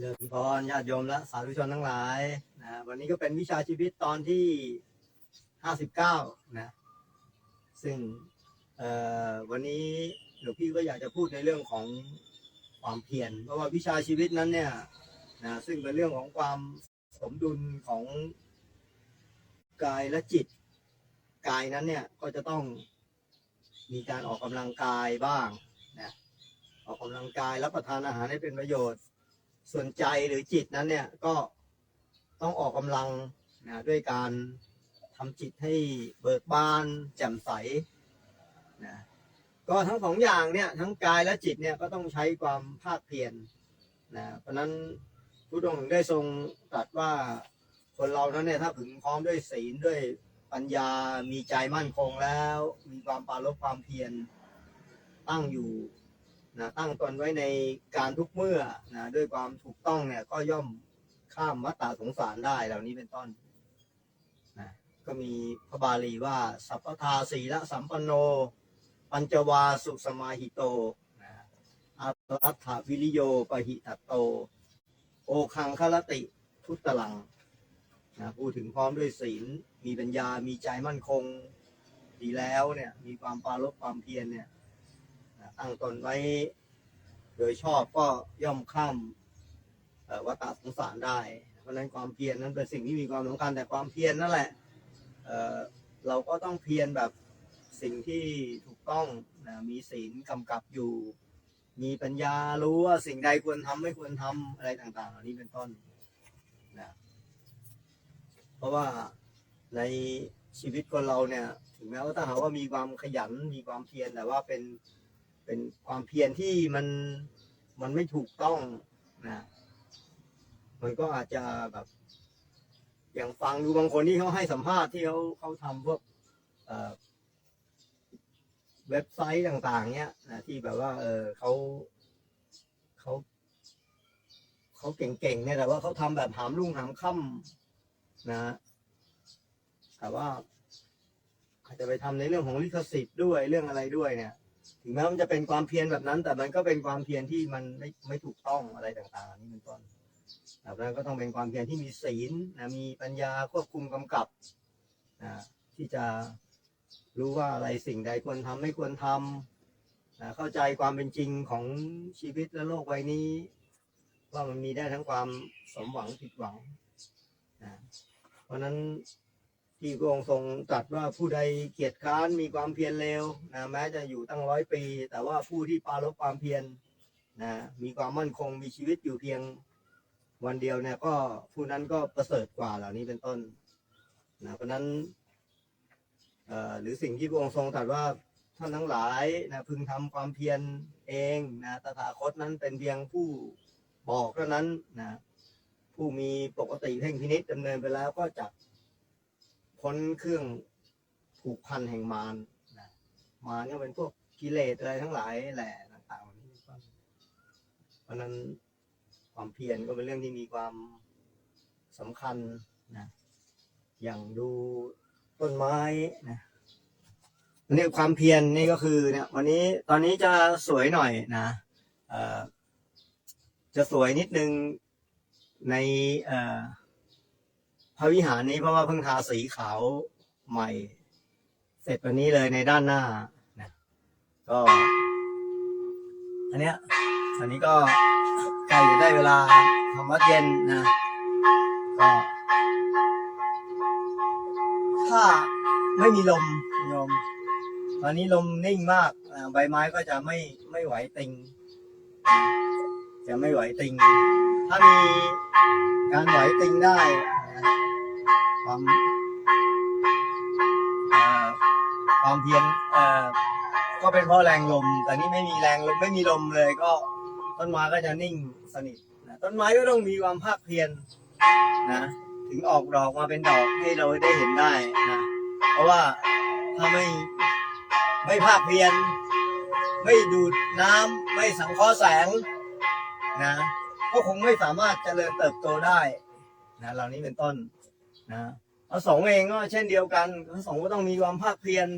เริญพรญาติโยมและสาธุชนทั้งหลายนะวันนี้ก็เป็นวิชาชีวิตตอนที่ห้าสิบเก้านะ ซึ่งเอ่อวันนี้หลวงพี่ก็อยากจะพูดในเรื่องของความเพียรเพราะว่าวิชาชีวิตนั้นเนี่ยนะซึ่งเป็นเรื่องของความสมดุลของกายและจิต กายนั้นเนี่ยก็จะต้องมีการออกกำลังกายบ้างนะออกกำลังกายรับประทานอาหารให้เป็นประโยชน์ ส่วนใจหรือจิตนั้นเนี่ยก็ต้องออกกำลังนะด้วยการทำจิตให้เบิกบาน แจ่มใสนะก็ทั้งสองอย่างเนี่ยทั้งกายและจิตเนี่ยก็ต้องใช้ความภาคเพียรนะเพราะนั้นพระองค์ได้ทรงตรัสว่าคนเรานั้นเนี่ยถ้าถึงพร้อมด้วยศีลด้วยปัญญามีใจมั่นคงแล้ว มีความปรารบความเพียรตั้งอยู่ นะตั้งตนไว้ในการทุกเมื่อนะด้วยความถูกต้องเนี่ยก็ย่อมข้ามวัฏฏะสงสารได้เหล่านี้เป็นต้นนะก็มีพระบาลีว่า สัพพทาสีละสัมปันโน ปัญจวาสุสมาหิโตนะอัตถวิริโยปหิตัตโต โอคังคลติทุตลังนะพูดถึงพร้อมด้วยศีลมีปัญญามีใจมั่นคงดีแล้วเนี่ยมีความปารบความเพียรเนี่ยตั้งตนไว้ โดยชอบก็ย่อมข้ามวัฏสงสารได้ เพราะฉะนั้นความเพียรนั้นเป็นสิ่งที่มีความสำคัญแต่ความเพียรนั่นแหละเเราก็ต้องเพียรแบบสิ่งที่ถูกต้องนะมีศีลกำกับอยู่ มีปัญญารู้ว่าสิ่งใดควรทำไม่ควรทำอะไรต่างๆ เหล่านี้เป็นต้นนะเพราะว่าในชีวิตคนเราเนี่ย ถึงแม้ว่าถ้าหากว่ามีความขยันมีความเพียรแต่ว่าเป็น เป็นความเพียรที่มันมันไม่ถูกต้องนะ มันก็อาจจะแบบ อย่างฟังดูบางคนที่เขาให้สัมภาษณ์ที่เขาเขาทำพวกเอ่อเว็บไซต์ต่างๆ เนี้ยนะที่แบบว่า เออเขาเขาเขาเก่งๆเนี่ยแต่ว่าเขาทำแบบหามรุ่งหามค่ำนะแต่ว่าอาจจะไปทำในเรื่องของลิขสิทธิ์ด้วยเรื่องอะไรด้วยเนี่ย ถึงแม้มันจะเป็นความเพียรแบบนั้น แต่มันก็เป็นความเพียรที่มันไม่ไม่ถูกต้องอะไรต่างๆ นี่เป็นต้นแบบนั้นก็ต้องเป็นความเพียรที่มีศีลนะมีปัญญาควบคุมกำกับนะที่จะรู้ว่าอะไรสิ่งใดควรทำไม่ควรทำนะเข้าใจความเป็นจริงของชีวิตและโลกใบนี้ ว่ามันมีได้ทั้งความสมหวังผิดหวังนะเพราะฉะนั้น ที่พระองค์ทรงตรัสว่าผู้ใดเกียจค้านมีความเพียรเร็วนะแม้จะอยู่ตั้งร้อยปี แต่ว่าผู้ที่ปารบความเพียรนะมีความมั่นคงมีชีวิตอยู่เพียงวันเดียวเนี่ยก็ผู้นั้นก็ประเสริฐกว่าเหล่านี้เป็นต้นนะเพราะนั้นเอ่อหรือสิ่งที่พระองค์ทรงตรัสว่าท่านทั้งหลายนะพึงทำความเพียรเองนะตถาคตนั้นเป็นเพียงผู้บอกเท่านั้นนะผู้มีปกติเพ่งพินิษดำเนินไปแล้วก็จัก พ้นเครื่องผูกพันแห่งมารนะมารก็เป็นพวกกิเลสอะไรทั้งหลายแหละต่างๆเหล่านี้เป็นต้นเพราะฉะนั้นความเพียรก็เป็นเรื่องที่มีความสำคัญนะอย่างดูต้นไม้นะอันนี้ความเพียรนี่ก็คือเนี่ย วันนี้ตอนนี้จะสวยหน่อยนะเอ่อจะสวยนิดนึงในเอ่อ พระวิหารนี้เพราะว่าเพิ่งทาสีขาวใหม่ เสร็จวันนี้เลยในด้านหน้านะก็ อันเนี้ยอันนี้ก็ใกล้จะได้เวลาทำวัดเย็นนะก็ถ้าไม่มีลมโยมตอนนี้ลมนิ่งมากใบไม้ก็จะไม่ไม่ไหวติง จะไม่ไหวติง ถ้ามีการไหวติงได้ ความเอ่อความเพียรเอ่อก็เป็นเพราะแรงลม แต่นี่ไม่มีแรงลมไม่มีลมเลยก็ต้นไม้ก็จะนิ่งสนิทต้นไม้ก็ต้องมีความภาคเพียรนะ ถึงออกดอกมาเป็นดอกให้เราได้เห็นได้นะ เพราะว่าถ้าไม่ไม่ภาคเพียรไม่ดูดน้ำไม่สังเคราะห์แสงนะ ก็คงไม่สามารถเจริญเติบโตได้ นะเหล่านี้เป็นต้นนะพระสงฆ์เองก็เช่นเดียวกันพระสงฆ์ก็ต้องมีความภาคเพียร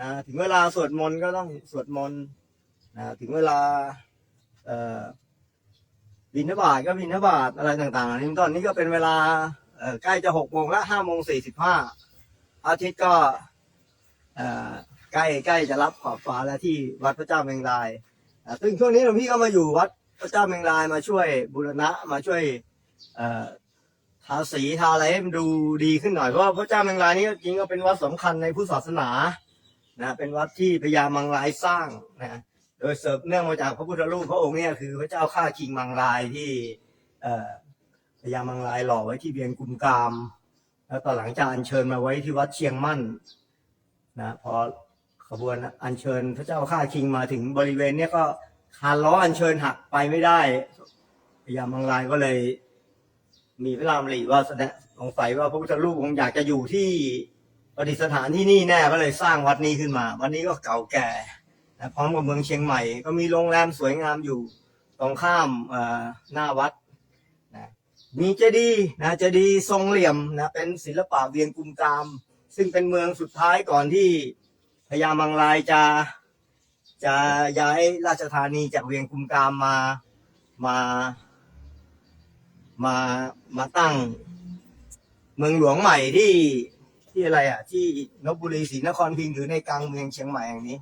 นะถึงเวลาสวดมนต์ก็ต้องสวดมนต์นะถึงเวลาเอ่อบินทบาทก็บินทบาทอะไรต่างๆนี้ตอนนี้ก็เป็นเวลาเอ่อใกล้จะหกโมงละห้าโมงสี่สิบห้าอาทิตย์ก็เอ่อใกล้ใกล้จะรับขอบฟ้าแล้วที่วัดพระเจ้าเมงรายซึ่งช่วงนี้หลวงพี่ก็มาอยู่วัดพระเจ้าเมงรายมาช่วยบูรณะมาช่วย ทาสีทาอะไรให้มันดูดีขึ้นหน่อยเพราะว่าพระเจ้าเมงรายนี่จริงก็เป็นวัดสำคัญในพุทธศาสนานะเป็นวัดที่พญามังรายสร้างนะโดยเสร์ฟเนื่องมาจากพระพุทธรูปพระองค์เนี่ยคือพระเจ้าข้าคิงมังรายที่พญามังรายหล่อไว้ที่เวียงกุมกาม แล้วต่อนหลังจากอัญเชิญมาไว้ที่วัดเชียงมั่นนะพอขบวนอัญเชิญพระเจ้าข้าคิงมาถึงบริเวณเนี้ยก็คานล้ออัญเชิญหักไปไม่ได้พญามังรายก็เลย มีพระรามลีว่าแสดงสงสัยว่าพระพุทธรูปคงอยากจะอยู่ที่ประดิษฐานที่นี่แน่ก็เลยสร้างวัดนี้ขึ้นมา วันนี้ก็เก่าแก่นะพร้อมกับเมืองเชียงใหม่ ก็มีโรงแรมสวยงามอยู่ตรงข้ามหน้าวัดนะมีเจดีย์นะเจดีย์ทรงเหลี่ยมนะเป็นศิลปะเวียงกุมกาม ซึ่งเป็นเมืองสุดท้ายก่อนที่พญามังรายจะจะย้ายราชธานีจากเวียงกุมกามมามา มามาตั้ง เมืองหลวงใหม่ที่ที่อะไรอะ ที่นบุรีศรีนครพิงค์หรือในกลางเมืองเชียงใหม่แห่างนี้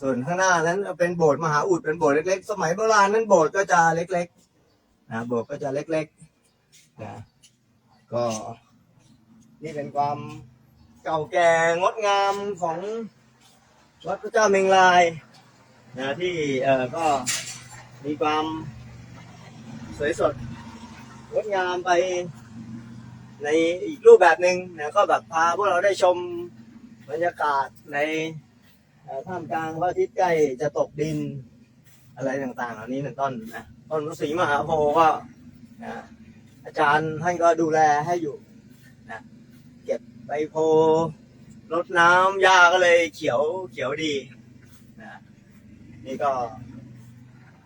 ส่วนข้างหน้านั้นเป็นโบสถ์มหาอุดเป็นโบสถ์เล็กๆ สมัยโบราณนั้นโบสถ์ก็จะเล็กๆนะโบสถ์ก็จะเล็กๆนะก็นี่เป็นความเก่าแก่งดงามของวัดพระเจ้าเมงลายนะที่เออก็มีความสวยสด งดงามไป ในอีกรูปแบบหนึ่งนะก็แบบพาพวกเราได้ชมบรรยากาศในท่ามกลางพระอาทิตย์ใกล้จะตกดิน อะไรต่างๆ เหล่านี้เป็นต้นนะต้นฤาษีมหาโพธิ์ก็นะอาจารย์ท่านก็ดูแลให้อยู่นะเก็บใบโพรดน้ำหญ้าก็เลยเขียวเขียวดีนะนี่ก็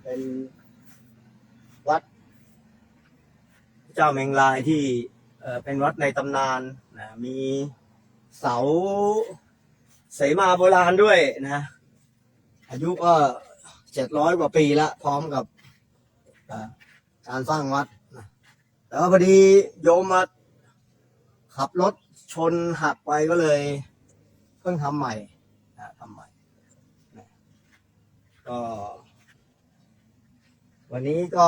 เป็นวัด เจ้าเมงลายที่เป็นวัดในตำนานนะมีเสาเสมาโบราณด้วยนะ อายุก็เจ็ดร้อยกว่าปีละพร้อมกับการสร้างวัดนะแต่ว่าพอดีโยมมาขับรถชนหักไปก็เลยเพิ่งทำใหม่นะทำใหม่นะก็ วันนี้ก็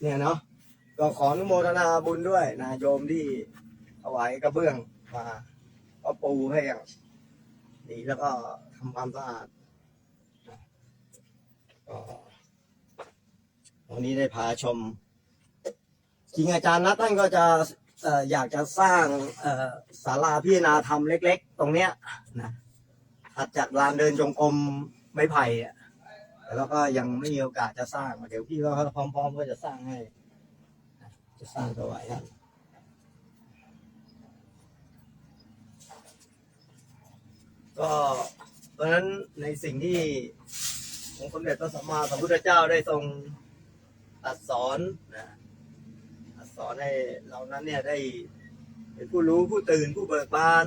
เนี่ยเนาะ ก็ขออนุโมทนาบุญด้วยนะโยมที่ถวายกระเบื้องมาก็ปูให้อย่างดีแล้วก็ทำความสะอาดก็วันนี้ได้พาชม จริงอาจารย์นัทท่านก็จะออยากจะสร้างศาลาพิจารณาธรรมเล็ก ๆ ตรงเนี้ยนะถัดจากลานเดินจงกรมไม้ไผ่แล้วก็ยังไม่มีโอกาสจะสร้าง เดี๋ยวพี่ก็พร้อม ๆ ก็จะสร้างให้ จะสร้างถวายท่านก็เพราะฉะนั้นในสิ่งที่องค์สมเด็จพระสัมมาสัมพุทธเจ้าได้ทรงตรัสสอนนะตรัสสอนให้เรานั้นเนี่ยได้เป็นผู้รู้ผู้ตื่นผู้เบิกบาน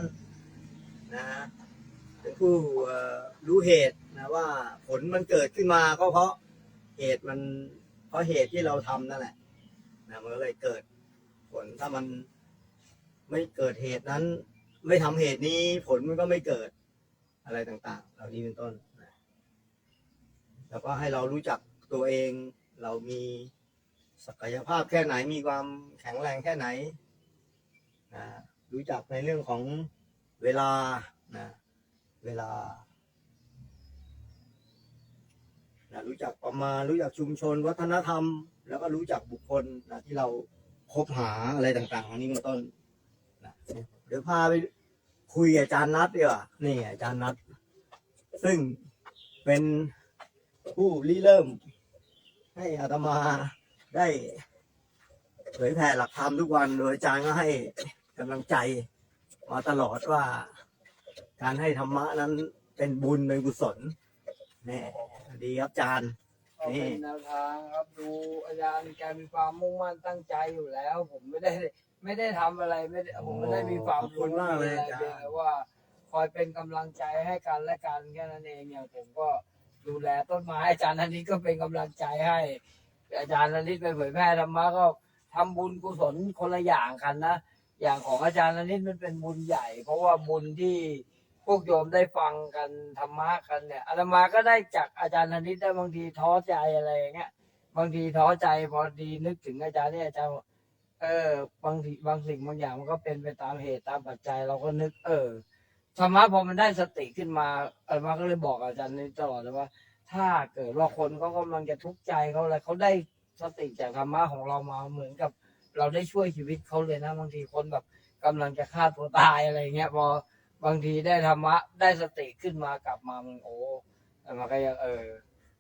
นะเป็นผู้รู้เหตุนะว่าผลมันเกิดขึ้นมาก็เพราะเหตุมันเพราะเหตุที่เราทำนั่นแหละ นะมันก็เลยเกิดผลถ้ามันไม่เกิดเหตุนั้น ไม่ทำเหตุนี้ผลมันก็ไม่เกิดอะไรต่างๆ เหล่านี้เป็นต้นนะแล้วก็ให้เรารู้จักตัวเองเรามีศักยภาพแค่ไหนมีความแข็งแรงแค่ไหนนะรู้จักในเรื่องของเวลานะเวลานะรู้จักประมาณรู้จักชุมชนวัฒนธรรม แล้วก็รู้จักบุคคลนะที่เราคบหาอะไรต่างๆเหล่านี้เป็นต้นนะเดี๋ยวพาไปคุยกับอาจารย์นัทดีกว่านี่อาจารย์นัทซึ่งเป็นผู้ริเริ่ม ให้อาตมาได้เผยแผ่หลักธรรมทุกวัน โดยอาจารย์ก็ให้กำลังใจมาตลอดว่า การให้ธรรมะนั้นเป็นบุญเป็นกุศลนี่ดีครับอาจารย์ ก็เป็นแนวทางครับดูอาจารย์แกมีความมุ่งมั่นตั้งใจอยู่แล้ว ผมไม่ได้ไม่ได้ทำอะไรไม่ได้ผมไม่ได้มีความขอบคุณมากเลยอะไรอาจารย์เพียงแต่ว่าคอยเป็นกำลังใจให้กันและกันแค่นั้นเองอย่างผมก็ดูแลต้นไม้อาจารย์อันนี้ก็เป็นกำลังใจให้ อาจารย์นริศไปเผยแพร่ธรรมะก็ทำบุญกุศลคนละอย่างกันนะ อย่างของอาจารย์นริศมันเป็นบุญใหญ่ เพราะว่าบุญที่พ วกโยมได้ฟังกันธรรมะกันเนี่ยอาตมาก็ได้จากอาจารย์นริศได้บางทีท้อใจอะไรอย่างเงี้ยบางทีท้อใจพอดีนึกถึงอาจารย์เนี่ยอาจารย์เออบางทีบางสิ่งบางอย่างมันก็เป็นไปตามเหตุตามปัจจัย เราก็นึก เออธรรมะพอมันได้สติขึ้นมาอาตมาก็เลยบอกอาจารย์นี่ตลอดเลยว่า ถ้าเกิดว่าคนเขากำลังจะทุกข์ใจเขาอะไรเขาได้สติจากธรรมะของเรามาเหมือนกับ เราได้ช่วยชีวิตเขาเลยนะบางทีคนแบบกำลังจะฆ่าตัวตายอะไรเงี้ยพอ บางทีได้ธรรมะ ได้สติขึ้นมากลับมามันโอ้มันก็ยังเออ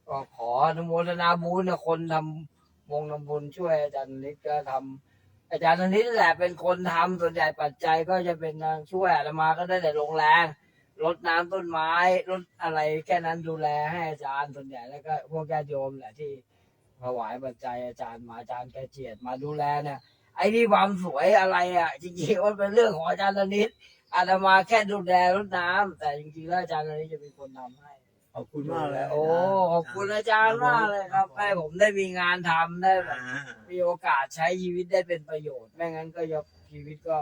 ก็ขออนุโมทนาบุญนะคนทำวงทำบุญช่วยอาจารย์นิดก็ทำอาจารย์นิดแหละเป็นคนทำส่วนใหญ่ปัจจัยก็จะเป็นช่วยอาตมาก็ได้แต่ลงแรงรดน้ำต้นไม้รดอะไรแค่นั้นดูแลให้อาจารย์ส่วนใหญ่แล้วก็พวกญาติโยมแหละที่ถวายปัจจัยอาจารย์มาอาจารย์แกเจียดมาดูแลเนี่ยไอ้ที่ความสวยอะไรอะจริงๆมันเป็นเรื่องของอาจารย์นิด อาตมาแค่ดูแลรดน้ำแต่จริงๆแล้วอาจารย์นิดจะเป็นคนทำให้ ขอบคุณมากเลยโอ้ขอบคุณอาจารย์มากเลยครับให้ผมได้มีงานทำได้แบบอ่ามีโอกาสใช้ชีวิตได้เป็นประโยชน์ ไม่งั้นก็ยกชีวิตก็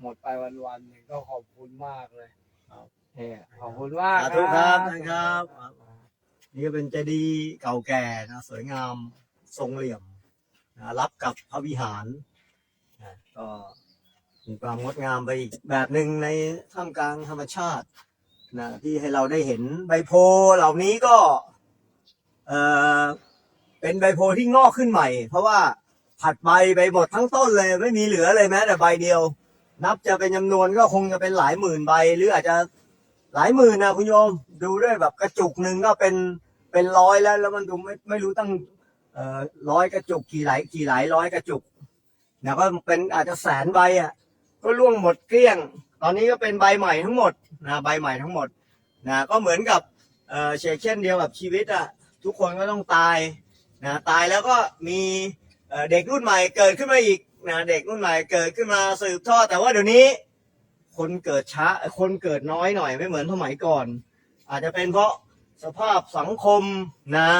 หมดไปวันๆหนึ่งก็ขอบคุณมากเลยเนี่ยขอบคุณมากสาธุครับนะครับ นี่ก็เป็นเจดีย์เก่าแก่นะสวยงามทรงเหลี่ยมนะรับกับพระวิหารนะก็ มีความงดงามไปอีกแบบหนึ่งในท่ามกลางธรรมชาตินะที่ให้เราได้เห็นใบโพเหล่านี้ก็เออเป็นใบโพที่งอกขึ้นใหม่ เพราะว่าผัดใบไปหมดทั้งต้นเลย ไม่มีเหลือเลยแม้แต่ใบเดียว นับจะเป็นจำนวนก็คงจะเป็นหลายหมื่นใบ หรืออาจจะหลายหมื่นนะคุณโยมดูด้วยแบบกระจุกหนึ่งก็เป็นเป็นร้อยแล้ว แล้วมันดูไม่ไม่รู้ตั้งเอ่อร้อยกระจุกกี่หลายกี่หลายร้อยกระจุกนะก็เป็นอาจจะแสนใบอะ ก็ล่วงหมดเกลี้ยง ตอนนี้ก็เป็นใบใหม่ทั้งหมดนะใบใหม่ทั้งหมดนะก็เหมือนกับเอ่อเชกเช่นเดียวกับชีวิตอะทุกคนก็ต้องตายนะตายแล้วก็มีเด็กรุ่นใหม่เกิดขึ้นมาอีกนะเด็กรุ่นใหม่เกิดขึ้นมาสืบทอดแต่ว่าเดี๋ยวนี้ คนเกิดช้าคนเกิดน้อยหน่อยไม่เหมือนสมัยก่อน อาจจะเป็นเพราะสภาพสังคมนะ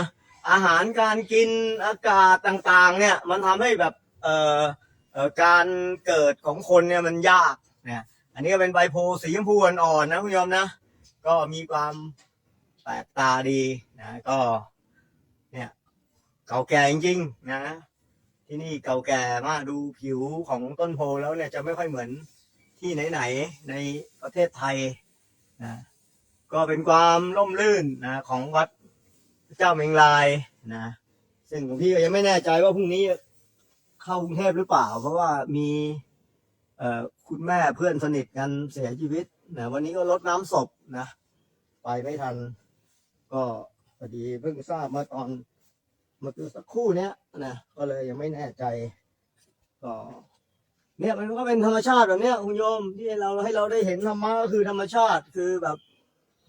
อาหารการกินอากาศต่างๆเนี่ยมันทำให้แบบเอ่อ การเกิดของคนเนี่ยมันยากนะอันนี้ก็เป็นใบโพสีชมพูอ่อนๆนะคุณโยมนะ ก็มีความแปลกตาดีนะก็เนี่ยเก่าแก่จริงๆนะที่นี่เก่าแก่มากดูผิวของต้นโพแล้วเนี่ยจะไม่ค่อยเหมือนที่ไหนๆในประเทศไทยนะก็เป็นความร่มรื่นนะของวัดเจ้าเมงลายนะซึ่งหลวงพี่ก็ยังไม่แน่ใจว่าพรุ่งนี้ เข้ากรุงเทพหรือเปล่า เพราะว่ามีเอ่อคุณแม่เพื่อนสนิทกันเสียชีวิตนะวันนี้ก็ลดน้ำศพนะ ไปไม่ทัน ก็พอดีเพิ่งทราบมาตอนเมื่อสักครู่เนี้ยนะก็เลยยังไม่แน่ใจ ก็เนี่ยมันก็เป็นธรรมชาติแบบเนี้ยคุณโยมที่เราให้เราได้เห็นธรรมะก็คือธรรมชาติคือแบบ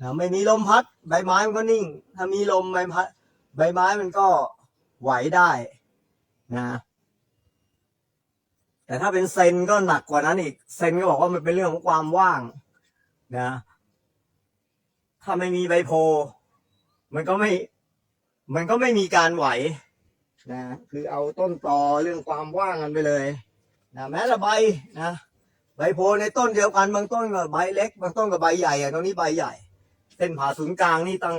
นะไม่มีลมพัด ใบไม้มันก็นิ่ง ถ้ามีลมใบพัดใบไม้มันก็ไหวได้นะ แต่ถ้าเป็นเซนก็หนักกว่านั้นอีก เซนก็บอกว่ามันเป็นเรื่องของความว่างนะถ้าไม่มีใบโพ มันก็ไม่ มันก็ไม่มีการไหวนะคือเอาต้นตอเรื่องความว่างกันไปเลยนะแม้แต่ใบนะใบโพในต้นเดียวกันบางต้นก็ใบเล็กบางต้นก็ใบใหญ่อะตรงนี้ใบใหญ่เส้นผ่าศูนย์กลางนี่ตั้ง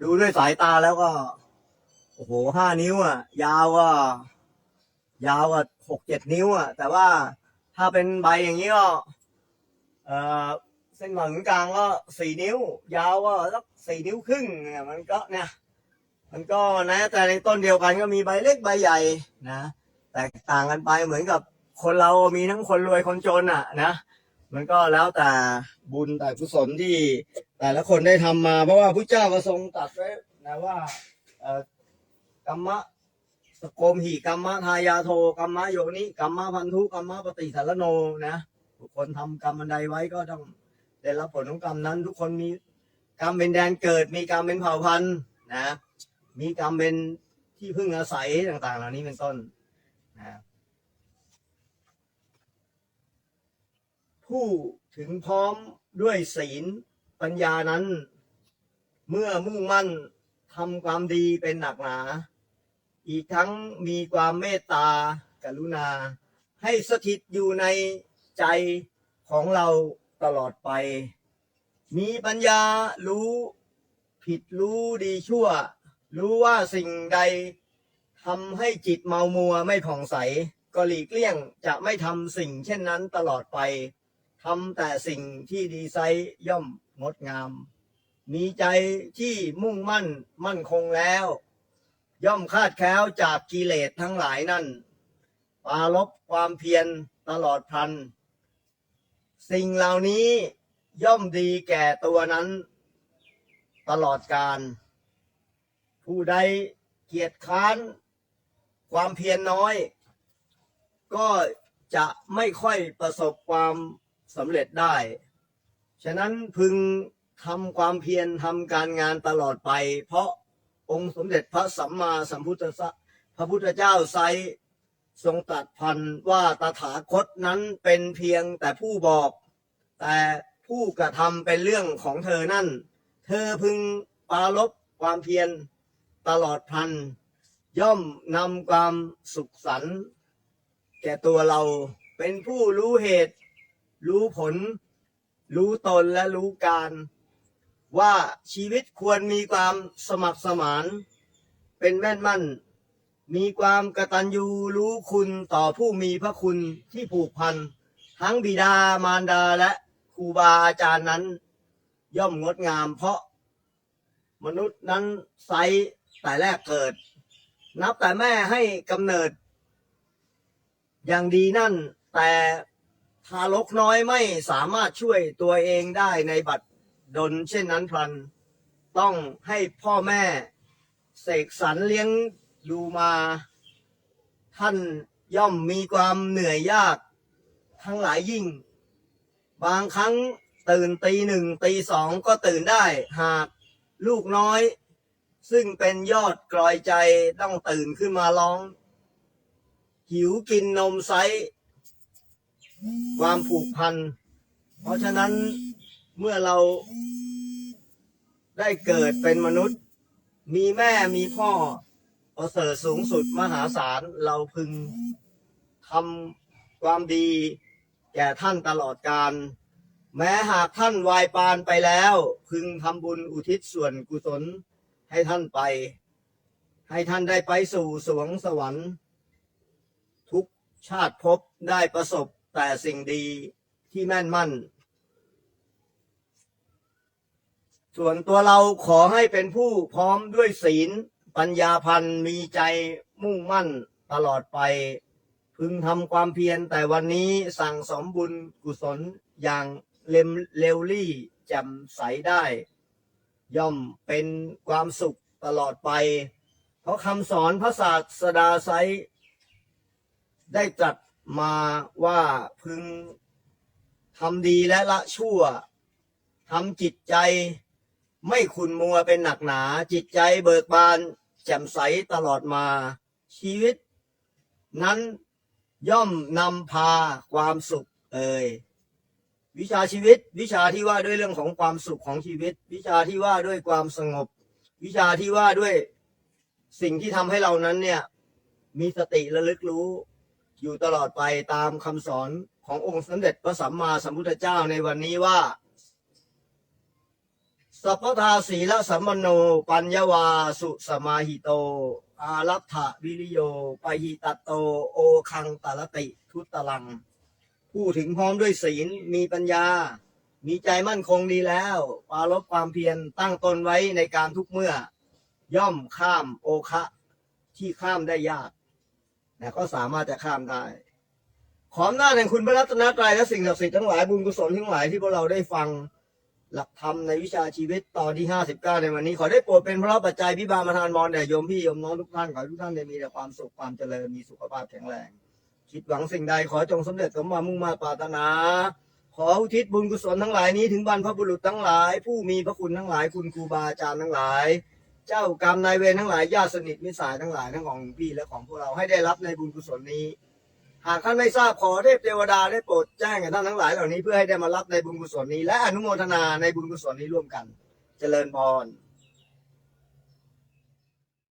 ดูด้วยสายตาแล้วก็ โอ้โหห้านิ้วอะยาวก็ยาวก็ หกเจ็ดนิ้วอะ แต่ว่าถ้าเป็นใบอย่างนี้ก็เออเส้นผ่าศูนย์กลางก็สี่นิ้ว ยาวก็สักสี่นิ้วครึ่งเนี่ยมันก็เนี่ยมันก็นะแต่ในต้นเดียวกันก็มีใบเล็กใบใหญ่นะแตกต่างกันไปเหมือนกับคนเรามีทั้งคนรวยคนจนอะนะมันก็แล้วแต่บุญแต่กุศลที่ แต่ละคนได้ทำมา เพราะว่าพระเจ้าก็ทรงตัดไว้นะว่าเอ่อกรรมะ สโกมหิกรรมะทายาโทกรรมะโยนิกรรมะพันธุกรรมะปฏิสารโนนะทุกคนทำกรรมอันใดไว้ก็ต้องได้รับผลของกรรมนั้น ทุกคนมีกรรมเป็นแดนเกิด มีกรรมเป็นเผ่าพันธุ์นะ มีกรรมเป็นที่พึ่งอาศัยต่างๆ เหล่านี้เป็นต้นนะผู้ถึงพร้อมด้วยศีลปัญญานั้น เมื่อมุ่งมั่นทำความดีเป็นหนักหนา อีกทั้งมีความเมตตากรุณา ให้สถิตอยู่ในใจของเราตลอดไป มีปัญญารู้ผิดรู้ดีชั่ว รู้ว่าสิ่งใดทำให้จิตเมามัวไม่ผ่องใส ก็หลีกเลี่ยงจะไม่ทำสิ่งเช่นนั้นตลอดไปทำแต่สิ่งที่ดีไซย่อมงดงาม มีใจที่มุ่งมั่นมั่นคงแล้ว ย่อมคาดแคล้วจากกิเลสทั้งหลายนั่นปรารบความเพียรตลอดพัน สิ่งเหล่านี้ย่อมดีแก่ตัวนั้น ตลอดการ ผู้ใดเกียจค้าน ความเพียรน้อย ก็จะไม่ค่อยประสบความสำเร็จได้ ฉะนั้นพึงทำความเพียรทำการงานตลอดไป เพราะ องค์สมเด็จพระสัมมาสัมพุทธพระพุทธเจ้าไซทรงตรัสพันว่าตถาคตนั้นเป็นเพียงแต่ผู้บอก แต่ผู้กระทำเป็นเรื่องของเธอนั่น เธอพึงปรารบความเพียรตลอดพัน ย่อมนำความสุขสันต์แก่ตัวเราเป็นผู้รู้เหตุ รู้ผล รู้ตนและรู้การ ว่าชีวิตควรมีความสมัครสมาน เป็นแม่นมั่น มีความกตัญญูรู้คุณต่อผู้มีพระคุณที่ผูกพัน ทั้งบิดามารดาและครูบาอาจารย์นั้น ย่อมงดงามเพราะ มนุษย์นั้นไซแต่แรกเกิด นับแต่แม่ให้กำเนิด อย่างดีนั่นแต่ทารกน้อยไม่สามารถช่วยตัวเองได้ในบัด ดลเช่นนั้นพลัน ต้องให้พ่อแม่เสกสรรเลี้ยงดูมา ท่านย่อมมีความเหนื่อยยาก ทั้งหลายยิ่ง บางครั้งตื่นตีหนึ่งตีสองก็ตื่นได้หากลูกน้อย ซึ่งเป็นยอดกลอยใจต้องตื่นขึ้นมาร้อง หิวกินนมไซส์ความผูกพัน เพราะฉะนั้น เมื่อเราได้เกิดเป็นมนุษย์ มีแม่มีพ่อประเสริฐสูงสุดมหาศาลเราพึงทำความดีแก่ท่านตลอดการ แม้หากท่านวายปานไปแล้ว พึงทำบุญอุทิศส่วนกุศลให้ท่านไป ให้ท่านได้ไปสู่สวงสวรรค์ ทุกชาติภพได้ประสบแต่สิ่งดีที่แม่นมั่น ส่วนตัวเราขอให้เป็นผู้พร้อมด้วยศีล ปัญญาพันมีใจมุ่งมั่นตลอดไป พึงทำความเพียรแต่วันนี้สั่งสมบุญกุศลอย่างเร็มเร็วรี่แจ่มใสได้ ย่อมเป็นความสุขตลอดไป เพราะคำสอนพระศาสดาไซได้ตรัสมาว่าพึงทำดีและละชั่วทำจิตใจ ไม่ขุนมัวเป็นหนักหนา จิตใจเบิกบาน แจ่มใสตลอดมา ชีวิต นั้นย่อมนำพาความสุขเอ่ยวิชาชีวิต วิชาที่ว่าด้วยเรื่องของความสุขของชีวิต วิชาที่ว่าด้วยความสงบ วิชาที่ว่าด้วยสิ่งที่ทำให้เรานั้นเนี่ย มีสติระลึกรู้ อยู่ตลอดไปตามคำสอนขององค์สมเด็จพระสัมมาสัมพุทธเจ้าในวันนี้ว่า สัพพทาสีละสัมมโน ปัญญวาสุสมาหิโต อารัตถวิริโยปหิตตโต โอคังตาลติทุตลัง ผู้ถึงพร้อมด้วยศีลมีปัญญา มีใจมั่นคงดีแล้วปรารบความเพียรตั้งตนไว้ในการทุกเมื่อ ย่อมข้ามโอคะที่ข้ามได้ยากแต่ก็สามารถจะข้ามได้ ขออำนาแห่งคุณพระรัตนตรัยและสิ่งศักดิ์สิทธิ์ทั้งหลายบุญกุศลทั้งหลายที่พวกเราได้ฟัง หลักธรรมในวิชาชีวิตตอนที่59ในวันนี้ ขอได้โปรดเป็นพระปัจจัยพิบาลประทานมรแด่โยมพี่โยมน้องทุกท่านขอให้ทุกท่านได้มีแต่ความสุขความเจริญมีสุขภาพแข็งแรงคิดหวังสิ่งใดขอจงสำเร็จสมมามุ่งมาปรารถนา ขออุทิศบุญกุศลทั้งหลายนี้ถึงบรรพบุรุษทั้งหลาย ผู้มีพระคุณทั้งหลายคุณครูบาอาจารย์ทั้งหลาย เจ้ากรรมนายเวรทั้งหลายญาติสนิทมิตรสายทั้งหลายทั้งของพี่และของพวกเราให้ได้รับในบุญกุศลนี้ หากท่านไม่ทราบขอเทพเทวดาได้โปรดแจ้งกับท่านทั้งหลายเหล่านี้เพื่อให้ได้มารับในบุญกุศลนี้และอนุโมทนาในบุญกุศลนี้ร่วมกัน เจริญพร